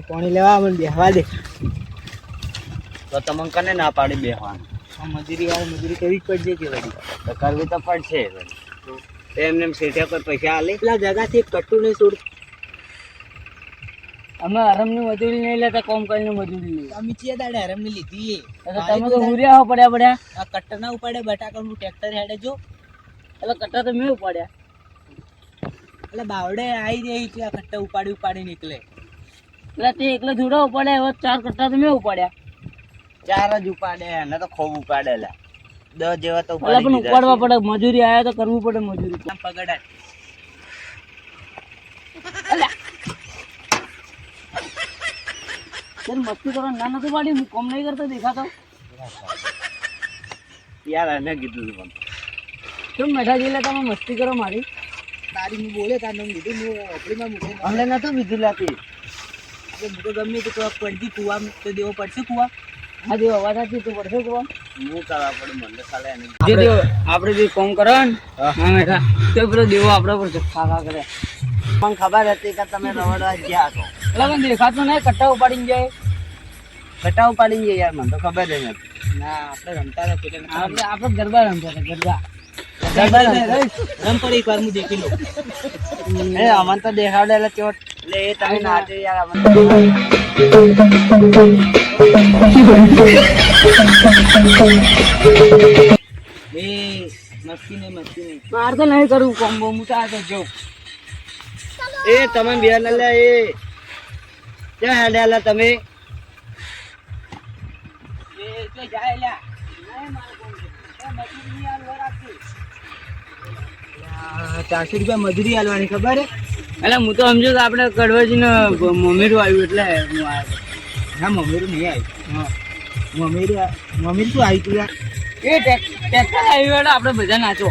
ભાઈ પાણી લેવા મને બેહવા દે. તો તમે કને ના પાડી બેહવાનું? મજૂરી યાર મજૂરી કરવી પડશે કે વળી? તો કરવી તો પડશે. તો એમને એમ શેઠે પર પૈસા આલે? પેલા જગાથી કટ્ટું નહીં છોડ. અમે હરમની મજૂરી નહીં લેતા કોમ કરીને મજૂરી લઈએ. અમે છીએ દાડે હરમની લીધી તમે તો હુર્યા હો પડ્યા પડ્યા આ કટ્ટર ના ઉપાડે બટાકાનું ટ્રેક્ટર હેડે જો. એટલે કટ્ટર તો મેં ઉપાડ્યા. એટલે બાવડે આવી રહી છે આ કટ્ટા ઉપાડી ઉપાડી નીકળે. એટલે તે એકલા જોડા ઉપાડ્યા હવે ચાર કરતા તો મેં ઉપાડ્યા. ચાર જ ઉપાડે એને તો ખૂબ ઉપાડેલા. દસ જેવા તો ઉપાડે પણ ઉપાડવા પડે મજૂરી આયા તો કરવું પડે મજૂરી પગડાય મસ્તી કરો ના નથી પાડી હું કોમ નહીં કરતો દેખાતો. યાર એને કીધું પણ કેમ મેઠા જેલા તમે મસ્તી કરો મારી? તારી હું બોલે તાર કીધું હું ઓપડીમાં મૂકે અમને નતું કીધું લાતી. તો ગમે તે કોઈ પડતી કુવા તો દેવો પડશે કુવા. હા દેવો અવાજ આવતી તો પડશે કુવા? હું કરવા પડે મને ખાલે એને જે દેવો આપણે જે કોમ કરો ને હા. મેઠા તો પેલો દેવો આપણા પર ચોખ્ખા કરે. મને ખબર હતી કે તમે રવડવા ગયા છો. એટલે પણ દેખાતું નહીં કટ્ટા ઉપાડીને જાય. કટ્ટા ઉપાડીને જાય યાર મને તો ખબર જ નથી. ના આપણે રમતા હતા આપણે આપણે ગરબા રમતા હતા ગરબા. ગરબા રમતા. પર એ અમન તો દેખાડેલા ચોટ. એટલે એ તમે નાચો યાર અમન એ મસ્તી નહીં મસ્તી નહીં. મારે તો નહીં કરવું કોમ બહુ તો જો એ તમે બે લે એ. ક્યાં હેડેલા તમે? એ જો જાય લ્યા ચારસો રૂપિયા મજૂરી આલવાની ખબર હે? એટલે હું તો સમજો કે આપણે કડવાજીને મમીરું આવ્યું એટલે હું આવ્યો ના, મમીરું નહીં આવ્યું. હા. મમ્મીરું મમીર શું આવ્યું તું યાર? એ ટ્રેક્ટર આવ્યું એટલે આપણે બધા નાચો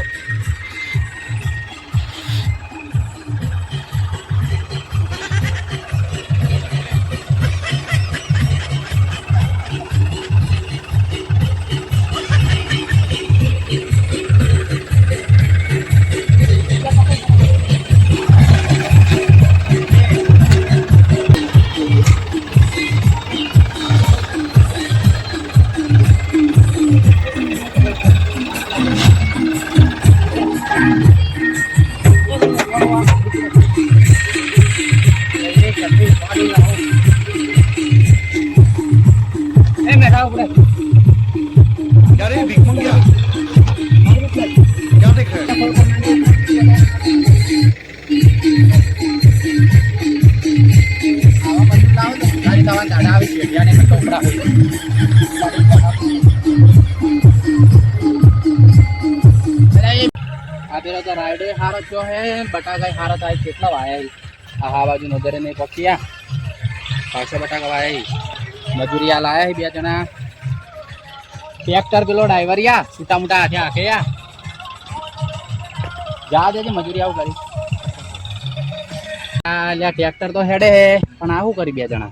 આપણે. ક્યારે ભીખ મંગ્યા ક્યાં દેખાય? આવી છે ત્યાં પેલા તો રાયડે હારો થયો હે બટાકા હારો થાય કેટલા વાયા આ હા બાજુ નોધરે નહીં પક્યા. પાછા બટાકા વાયા મજૂરી આ લાયા બે જણા. ટ્રેક્ટર પેલો ડ્રાઈવર યા છૂટા મોટા હાથે આખે યા. જા દેજે મજૂરી આવું કરી? આ લ્યા ટ્રેક્ટર તો હેડે હે પણ આવું કરી બે જણા?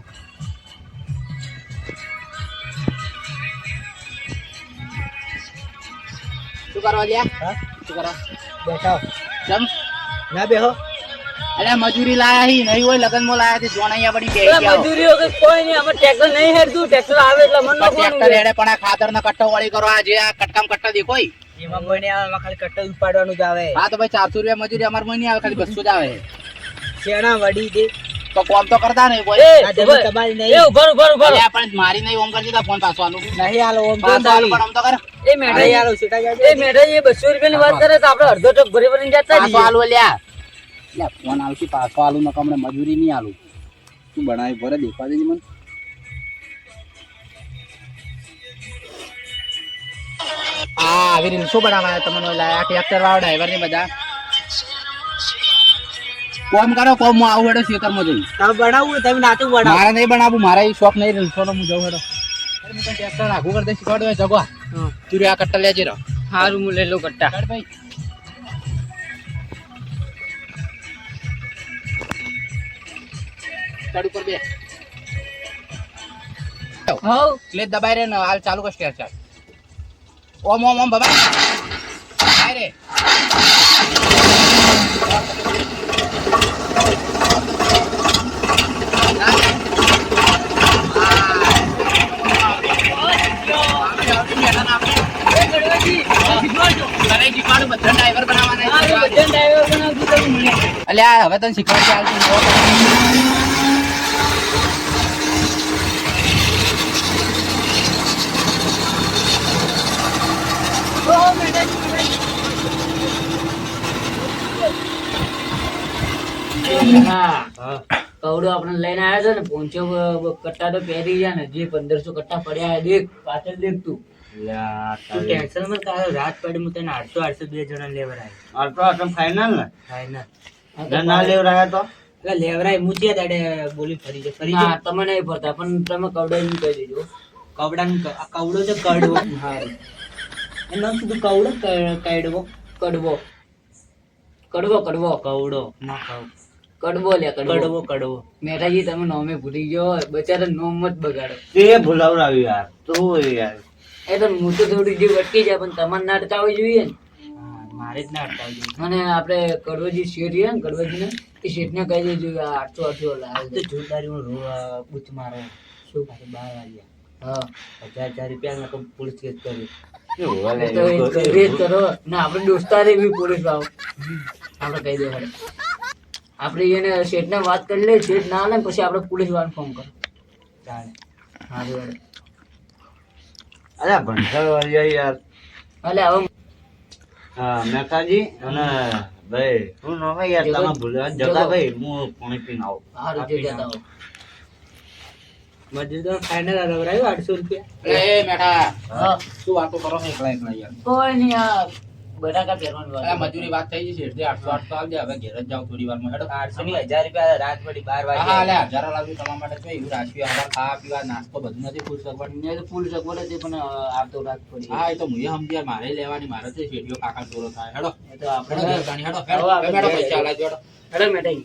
શું કરવા લ્યા? શું કરવા? બેઠા ના બેહો. અરે મજૂરી લાયા હી નહીં હોય લગનમાં લાયા છે જોણ અહીંયા પડી બે મજૂરી વગર કોઈ નહીં અમે ટ્રેક્ટર નહીં હેડતું ટ્રેક્ટર આવે એટલે મન ટ્રેક્ટર હેડે પણ આ ખાતર ના કટ્ટો વાળી કરો આ જે આ કટકામ કટ્ટા દેખોય એમાં કોઈ નહીં આવે ખાલી કટ્ટો ઉપાડવાનું જ આવે. હા તો ભાઈ ચારસો રૂપિયા મજૂરી અમારે કોઈ નહીં આવે ખાલી બસો જ આવે. શેણા વડી દે? તો કોમ તો કરતા નહીં કોઈ. તમારી નહીં. ઉભર ઉભર ઉભર. પણ મારી નહીં ઓમ કરી દીધા ફોન પાછો આલું. નહીં હાલો ઓમ તો પણ ઓમ તો કર. એ મેઢાઈ હાલો છૂટા જાય એ મેઢાઈ એ બસો રૂપિયાની વાત કરે તો આપણે અડધો ટક ભરી ભરીને જતા પાછો લ્યા લ્યા ફોન આવશે પાછો આલું નકો હમણાં મજૂરી નહીં આલું. શું બનાવી ભરે દેખવા દેજે મને. આ આવી રીલ્સો બનાવવાના તમને લાયા ટ્રેક્ટર વાળો ડ્રાઈવર ને બધા? કોમ કરો કોમ હું આવું હેડો ખેતરમાં જઈ તમે બનાવવું તમે નાતું બનાવો. મારે નહીં બનાવવું મારે શોખ નહીં રીલ્સો નો હું જઉં હેડો. અરે હું ટ્રેક્ટર આખું કરી શીખવાડો જગવા તું આ કટ્ટા લેજે રહો સારું હું લઈ લઉં કટ્ટા. ભાઈ. ચડ ઉપર બે. હવ. ક્લેજ દબાઈ રે ને હાલ ચાલુ કર સ્ટેર ચાલ. ઓમ ઓમ ઓમ બાબા દબાઈ રે. અલ્યા હવે તને શીખવાડી આવતું કવડો આપણે લઈને આવ્યા છે ને પોંચો કટ્ટા તો પહેરી ગયા ને જે પંદરસો કટ્ટા પડ્યા દેખ પાછળ દેખ તું. ટેન્શનમાં તારે રાત પડી હું તને આઠસો આઠસો બે જણા લેવરાય. આટલો આટલો ફાઇનલ ને? ફાઈનલ ના લેવરાયા તો? એટલે લેવરાય મૂચ્યા દાડે બોલી ફરી છે ફરી તમે નહીં ફરતા પણ તમે કવડાનું કહી દેજો. કવડાનું કવડો છે કડવો. હારું. એનું નામ શું કવડો કડવો કડવો. કડવો કડવો. કવડો ના કવ. કડવો લે કડવો. કડવો મેઠાજી તમે નોમે ભૂલી ગયો બચારા નોમ મત બગાડો. એ ભૂલાવડાવ્યું યાર તો યાર. એ તો હું તો થોડી જે વટકી જાય પણ તમારે નાડતા હોવી જોઈએ ને. મારે જ ના અટકાવી અને આપણે કડવજી શેઠ રહ્યા ને કડવજી ને એ શેઠ ને કહી દેજો આઠસો આઠસો લાવે તો જોરદારી હું બૂચ મારો. શું પાછું બાર વાગ્યા. હા હજાર હજાર રૂપિયા મેં પોલીસ કેસ કરી એવું ભલે તો એ એવું કરીએ જ કરો. ને આપણે દોસ્તારે બી પોલીસ લાવો આપણે કહી દે આપણે એને શેઠ વાત કરી લે શેઠ ના લે પછી આપણે પોલીસ વાળાને ફોન કરો. ચાલે. હા બરાબર. અરે ભણતર વાળી યાર. એટલે હવે હા મહેતાજી અને ભાઈ શું નો ભાઈ યાર તમે ભૂલ્યા જગા ભાઈ. હું પાણી પીને આવું. સારું જે જતા આવું. મજૂર તો ફાઇનલ રવરાયું આઠસો રૂપિયા. એ મેઠા શું વાતો કરો એકલા એકલા યાર? કોઈ નહીં આ બટાકા પહેરવાનું મજૂરી વાત થઈ છે એટલે આઠસો આઠસો આવજે હવે ઘેર જ જાવ થોડી વારમાં હેડો. આઠસો ની હજાર રૂપિયા રાત પડી બાર હા વાગે અલે લાવ્યું તમારા માટે તો એવું રાખ્યું અમારે ખાવા પીવા નાસ્તો બધું નથી સગવડ. ને ફૂલ સગવડ હતી પણ આવતો રાત પડી હા એ તો હું મારે લેવાની મારે છે શેઠિયો કાકા ચોરો થાય. હેડો. તો આપણે હેડો હેડો. આપણે મેડો ઘેર પૈસા લાવજો હેડો હેડો મેટાઈ